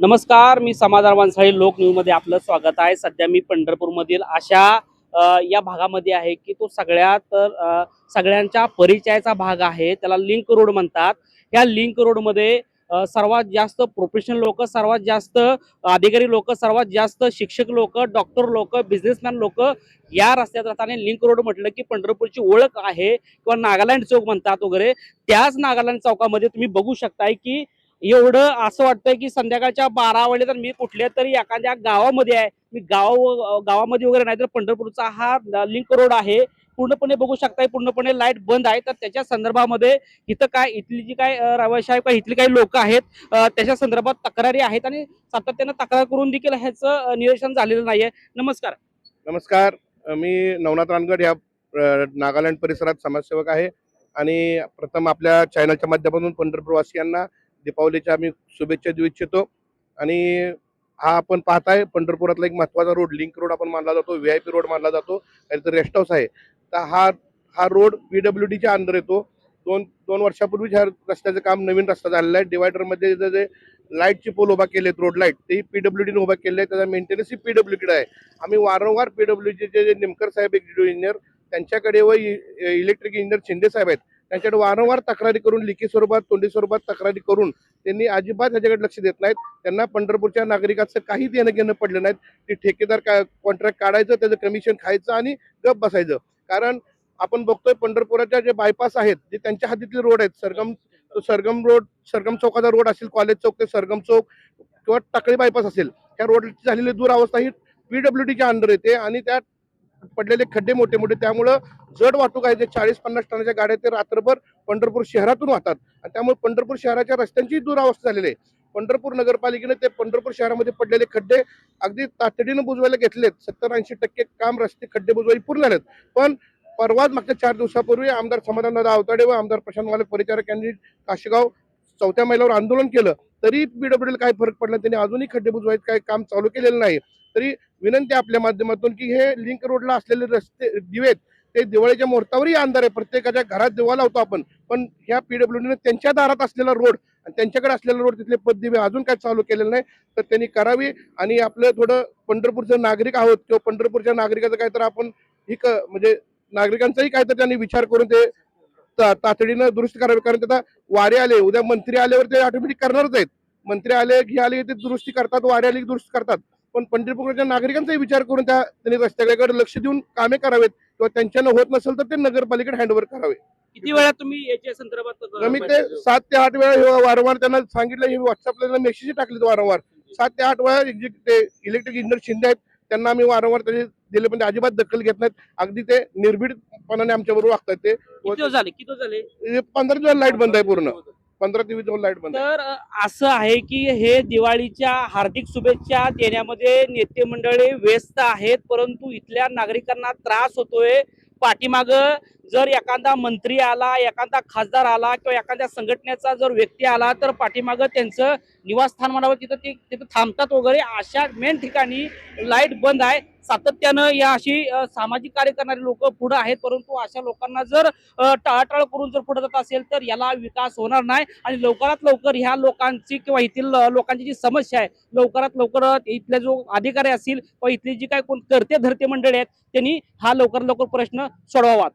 नमस्कार मी समाधान वानसाळी लोक न्यूजमध्ये आपलं स्वागत आहे. सध्या मी पंढरपूरमधील अशा या भागामध्ये आहे की तो सगळ्यात तर सगळ्यांच्या परिचयाचा भाग आहे. त्याला लिंक रोड म्हणतात. या लिंक रोडमध्ये सर्वात जास्त प्रोफेशनल लोक सर्वात जास्त अधिकारी लोक सर्वात जास्त शिक्षक लोक डॉक्टर लोक बिझनेसमॅन लोक या रस्त्यात राहताना लिंक रोड म्हटलं की पंढरपूरची ओळख आहे किंवा नागालँड चौक म्हणतात वगैरे. त्याच नागालँड चौकामध्ये तुम्ही बघू शकताय की एवढं असं वाटतंय की संध्याकाळच्या बारा वाजले तर मी कुठल्या तरी एखाद्या गावामध्ये आहे. मी गाव गावामध्ये वगैरे नाही तर पंढरपूरचा हा लिंक रोड आहे. पूर्णपणे बघू शकताय पूर्णपणे लाइट बंद आहे. तर त्याच्या संदर्भामध्ये इथं काय इथली जी काय रवासाहेब काय आहे इथली काही लोक आहेत त्याच्या संदर्भात तक्रारी आहेत आणि सातत्यानं तक्रार करून देखील ह्याचं निरीक्षण झालेलं नाहीये. नमस्कार. नमस्कार. मी नवनाथ रानगड या नागालँड परिसरात समाजसेवक आहे. आणि प्रथम आपल्या चॅनलच्या माध्यमातून पंढरपूरवासियांना दीपावलीच्या आम्ही शुभेच्छा देऊ इच्छितो. आणि हा आपण पाहताय पंढरपुरातला एक महत्त्वाचा रोड लिंक रोड आपण मानला जातो व्ही आय पी रोड मानला जातो तर रेस्ट हाऊस आहे. तर हा हा रोड पी डब्ल्यू डीच्या अंडर येतो. दोन दोन वर्षापूर्वी ह्या रस्त्याचं काम नवीन रस्ता झालेला आहे. डिवायडरमध्ये जे जे लाईटचे पोल उभा केले आहेत रोड लाइट ते पी डब्ल्यू डीने उभा केले त्याचा मेंटेनन्स ही पी डब्ल्यू कडे आहे. आम्ही वारंवार पीडब्ल्यूचे जे निमकर साहेब एक इंजिनियर त्यांच्याकडे व e-, e-, electric engineer Shinde saheb आहेत. त्यांच्याकडे वारंवार तक्रारी करून लिखी स्वरूपात तोंडी स्वरूपात तक्रारी करून त्यांनी अजिबात ह्याच्याकडे लक्ष देत नाहीत. त्यांना पंढरपूरच्या नागरिकाचं काही देणं घेणं पडलं नाहीत. ते ठेकेदार का कॉन्ट्रॅक्ट काढायचं त्याचं कमिशन खायचं आणि गप बसायचं. कारण आपण बघतोय पंढरपुराच्या जे बायपास आहेत जे त्यांच्या हातीतले रोड आहेत सरगम सरगम रोड सरगम चौकाचा रोड असेल कॉलेज चौक ते सरगम चौक किंवा टाकळी बायपास असेल त्या रोडची झालेली दुरावस्था ही पीडब्ल्यू डीच्या अंडर येते आणि त्यात पडलेले खड्डे मोठे मोठे त्यामुळं जड वाहतूक आहे. जे चाळीस पन्नास टनाच्या गाड्या ते रात्रभर पंढरपूर शहरातून वाहतात. आणि त्यामुळे पंढरपूर शहराच्या रस्त्यांची दुरावस्था झालेली आहे. पंढरपूर नगरपालिकेने ते पंढरपूर शहरामध्ये पडलेले खड्डे अगदी तातडीनं बुजवायला घेतलेत सत्तर ऐंशी टक्के काम रस्ते खड्डे बुजवायला पूर्ण झालेत. पण परवाच मागच्या चार दिवसापूर्वी आमदार समाधानदादा आवताडे व आमदार प्रशांत मालक परिचारक यांनी काशेगाव चौथ्या मैलावर आंदोलन केलं. तरी पीडब्ल्यूडीला काय फरक पडला त्यांनी अजूनही खड्डे बुजवायचं काही काम चालू केलेलं नाही. तरी विनंती आपल्या माध्यमातून की हे लिंक रोडला असलेले रस्ते दिवेत ते दिवाळीच्या मुहूर्तावरही अंधार आहे. प्रत्येकाच्या घरात दिवा लावतो आपण. पण ह्या पीडब्ल्यूडीने त्यांच्या दारात असलेला रोड आणि त्यांच्याकडे असलेला रोड तिथले पददिवे अजून काय चालू केलेलं नाही. तर त्यांनी करावी आणि आपलं थोडं पंढरपूरचं नागरिक आहोत किंवा पंढरपूरच्या नागरिकाचं काय तर आपण ही क म्हणजे नागरिकांचाही काय तर त्यांनी विचार करून ते तातडीनं दुरुस्त करावे. कारण त्याचा वारे आले उद्या मंत्री आल्यावर ते ऑटोमॅटिक करणारच आहेत. मंत्री आले की आले ते दुरुस्ती करतात वारे आले दुरुस्त करतात. पण पंढरपूरच्या नागरिकांचाही विचार करून त्या त्यांनी रस्त्याकडे लक्ष देऊन कामे करावेत किंवा त्यांच्यानं होत नसेल तर ते नगरपालिकेत हँडओव्हर करावे. किती वेळा तुम्ही याच्या संदर्भात कमीत ते सात ते आठ वेळा वारंवार त्यांना सांगितलं हे व्हॉट्सअपला मेसेज टाकलेत वारंवार. सात ते आठ वेळा ते इलेक्ट्रिक इंजिनियर शिंदे आहेत त्यांना आम्ही वारंवार त्याचे दिले पण अजिबात दखल घेत नाहीत. अगदी ते निर्भीडपणाने आमच्या बरोबर वागतात ते झाले? किती झाले? पंधरा दिवस लाइट बंद आहे पूर्ण. पंधरा ते वीस दिवस लाइट बंद तर असं आहे की हे दिवाळीच्या हार्दिक शुभेच्छा देण्यामध्ये नेते मंडळी व्यस्त आहेत परंतु इथल्या नागरिकांना त्रास होतोय. पाठीमाग जर एखादा मंत्री आला एखादा खासदार आला किंवा एखाद्या संघटनेचा जर व्यक्ती आला तर पाठीमागं त्यांचं निवासस्थान म्हणावं तिथं ते तिथं थांबतात वगैरे. अशा मेन ठिकाणी लाइट बंद आहे. सातत्यानं या अशी सामाजिक कार्य करणारी लोक पुढे आहेत परंतु अशा लोकांना जर टाळाटाळ करून जर पुढे जात असेल तर याला विकास होणार नाही. आणि लवकरात लवकर ह्या लोकांची किंवा येथील लोकांची जी समस्या आहे लवकरात लवकर इथले जो अधिकारी असतील किंवा इथली जी काय कोण करते धरते मंडळी आहेत त्यांनी हा लवकर लवकर प्रश्न सोडवावा.